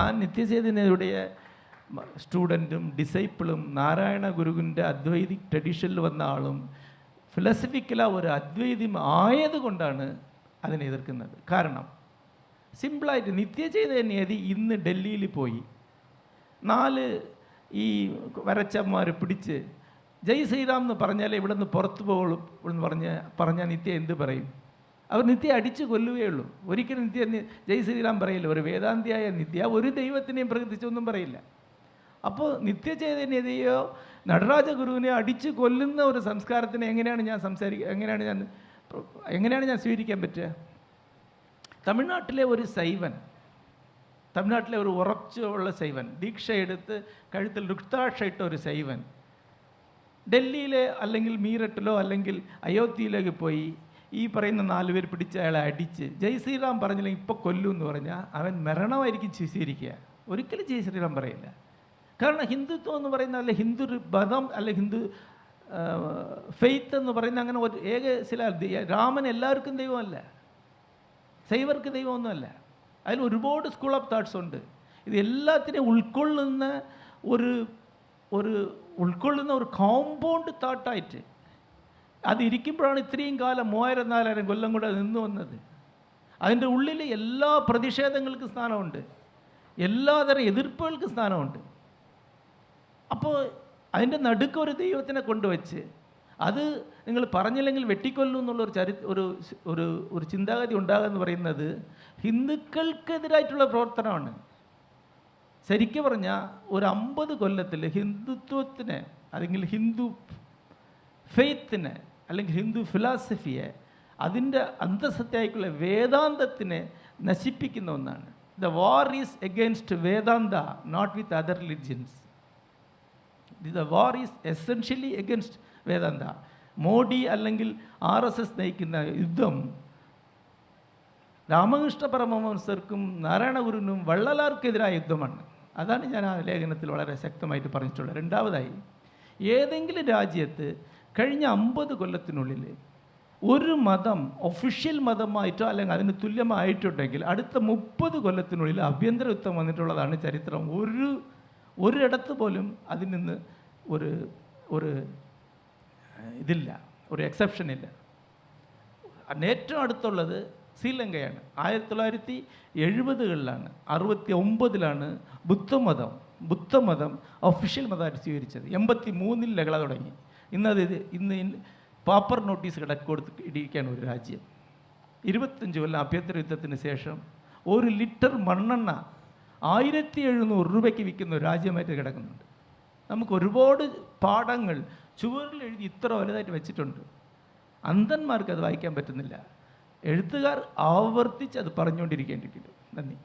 ഞാൻ നിത്യചേതനയുടെ സ്റ്റുഡന്റും ഡിസൈപ്പിളും നാരായണ ഗുരുവിന്റെ അദ്വൈതിക് ട്രഡീഷനിൽ വന്ന ആളും ഫിലോസഫിക്കല ഒരു അദ്വൈതം ആയതുകൊണ്ടാണ് അതിനെ എതിർക്കുന്നത്. കാരണം സിമ്പിളായിട്ട് നിത്യചൈതന്യതി ഇന്ന് ഡൽഹിയിൽ പോയി. നാല് ഈ വരച്ചന്മാർ പിടിച്ച് ജയ് ശ്രീറാം എന്ന് പറഞ്ഞാലേ ഇവിടെ നിന്ന് പുറത്തു പോകുള്ളൂ എന്ന് പറഞ്ഞ് പറഞ്ഞാൽ നിത്യ എന്ത് പറയും? അവർ നിത്യ അടിച്ചു കൊല്ലുകയുള്ളൂ ഒരിക്കലും നിത്യ ജയ് ശ്രീറാം പറയില്ല. ഒരു വേദാന്തിയായ നിത്യ ഒരു ദൈവത്തിനെയും പ്രകൃതിച്ചൊന്നും പറയില്ല. അപ്പോൾ നിത്യചൈതന്യതയോ നടരാജ ഗുരുവിനെ അടിച്ച് കൊല്ലുന്ന ഒരു സംസ്കാരത്തിനെ എങ്ങനെയാണ് ഞാൻ സംസാരിക്കുക എങ്ങനെയാണ് ഞാൻ എങ്ങനെയാണ് ഞാൻ സ്വീകരിക്കാൻ പറ്റുക? തമിഴ്നാട്ടിലെ ഒരു സൈവൻ തമിഴ്നാട്ടിലെ ഒരു ഉറച്ചുള്ള സൈവൻ ദീക്ഷ എടുത്ത് കഴുത്തിൽ രുക്താക്ഷ ഇട്ട ഒരു സൈവൻ ഡൽഹിയിലെ അല്ലെങ്കിൽ മീററ്റിലോ അല്ലെങ്കിൽ അയോധ്യയിലേക്ക് പോയി ഈ പറയുന്ന നാലുപേർ പിടിച്ച് അയാളെ അടിച്ച് ജയ് ശ്രീറാം പറഞ്ഞില്ലെങ്കിൽ ഇപ്പോൾ കൊല്ലും എന്ന് പറഞ്ഞാൽ അവൻ മരണമായിരിക്കും സ്വീകരിക്കുക ഒരിക്കലും ജയ് ശ്രീറാം പറയില്ല. കാരണം ഹിന്ദുത്വം എന്ന് പറയുന്ന അല്ലെ ഹിന്ദു മതം അല്ലെ ഹിന്ദു ഫെയ്ത്ത് എന്ന് പറയുന്ന അങ്ങനെ ഒരു ഏക ചില രാമൻ എല്ലാവർക്കും ദൈവമല്ല. ശൈവർക്ക് ദൈവമൊന്നുമല്ല. അതിൽ ഒരുപാട് സ്കൂൾ ഓഫ് തോട്ട്സ് ഉണ്ട്. ഇത് എല്ലാത്തിനെയും ഉൾക്കൊള്ളുന്ന ഒരു ഒരു ഉൾക്കൊള്ളുന്ന ഒരു കോമ്പൗണ്ട് തോട്ടായിട്ട് അതിരിക്കുമ്പോഴാണ് ഇത്രയും കാലം മൂവായിരം നാലായിരം കൊല്ലം കൂടെ നിന്ന് വന്നത്. അതിന്റെ ഉള്ളിൽ എല്ലാ പ്രതിഷേധങ്ങൾക്ക് സ്ഥാനമുണ്ട്. എല്ലാതരം എതിർപ്പുകൾക്ക് സ്ഥാനമുണ്ട്. അപ്പോൾ അതിന്റെ നടുക്ക് ഒരു ദൈവത്തിനെ കൊണ്ടുവച്ച് അത് നിങ്ങൾ പറഞ്ഞില്ലെങ്കിൽ വെട്ടിക്കൊല്ലും എന്നുള്ള ഒരു ചരി ഒരു ഒരു ഒരു ചിന്താഗതി ഉണ്ടാകുക എന്ന് പറയുന്നത് ഹിന്ദുക്കൾക്കെതിരായിട്ടുള്ള പ്രവർത്തനമാണ്. ശരിക്കും പറഞ്ഞാൽ ഒരു അമ്പത് കൊല്ലത്തിൽ ഹിന്ദുത്വത്തിനെ അല്ലെങ്കിൽ ഹിന്ദു ഫെയ്ത്തിനെ അല്ലെങ്കിൽ ഹിന്ദു ഫിലോസഫിയെ അതിന്റെ അന്തസത്തയായിട്ടുള്ള വേദാന്തത്തിനെ നശിപ്പിക്കുന്ന ഒന്നാണ്. The war is against Vedanta not with other religions the war is essentially against Vedanta Modi അല്ലെങ്കിൽ ആർ എസ് എസ് നയിക്കുന്ന യുദ്ധം രാമകൃഷ്ണ പരമഹംസർക്കും നാരായണഗുരുവിനും വള്ളലാർക്കെതിരായ യുദ്ധമാണ്. അതാണ് ഞാൻ ആ ലേഖനത്തിൽ വളരെ ശക്തമായിട്ട് പറഞ്ഞിട്ടുള്ളത്. രണ്ടാമതായി ഏതെങ്കിലും രാജ്യത്ത് കഴിഞ്ഞ അമ്പത് കൊല്ലത്തിനുള്ളിൽ ഒരു മതം ഒഫീഷ്യൽ മതമായിട്ടോ അല്ലെങ്കിൽ അതിന് തുല്യമായിട്ടുണ്ടെങ്കിൽ അടുത്ത മുപ്പത് കൊല്ലത്തിനുള്ളിൽ ആഭ്യന്തര യുദ്ധം വന്നിട്ടുള്ളതാണ് ചരിത്രം. ഒരു ഒരിടത്ത് പോലും അതിൽ നിന്ന് ഒരു ഒരു ഇതില്ല ഒരു എക്സെപ്ഷൻ ഇല്ല. ഏറ്റവും അടുത്തുള്ളത് ശ്രീലങ്കയാണ്. ആയിരത്തി തൊള്ളായിരത്തി എഴുപതുകളിലാണ് അറുപത്തി ഒമ്പതിലാണ് ബുദ്ധമതം ബുദ്ധമതം ഒഫീഷ്യൽ മതമായിട്ട് സ്വീകരിച്ചത്. എൺപത്തി മൂന്നിൽ ലഹള തുടങ്ങി. ഇന്നത് ഇന്ന് പാപ്പർ നോട്ടീസ് കിടക്ക് കൊടുത്ത് ഇടിയിക്കുകയാണ് ഒരു രാജ്യം. ഇരുപത്തഞ്ച് കൊല്ലം അഭ്യന്തര യുദ്ധത്തിന് ശേഷം ഒരു ലിറ്റർ മണ്ണെണ്ണ ആയിരത്തി എഴുന്നൂറ് രൂപയ്ക്ക് വിൽക്കുന്ന ഒരു രാജ്യമായിട്ട് കിടക്കുന്നുണ്ട്. നമുക്ക് ഒരുപാട് പാഠങ്ങൾ ചുവരിൽ എഴുതി ഇത്ര വലുതായിട്ട് വെച്ചിട്ടുണ്ട്. അന്ധന്മാർക്ക് അത് വായിക്കാൻ പറ്റുന്നില്ല. എഴുത്തുകാർ ആവർത്തിച്ച് അത് പറഞ്ഞുകൊണ്ടിരിക്കേണ്ടിരിക്കുന്നു. നന്ദി.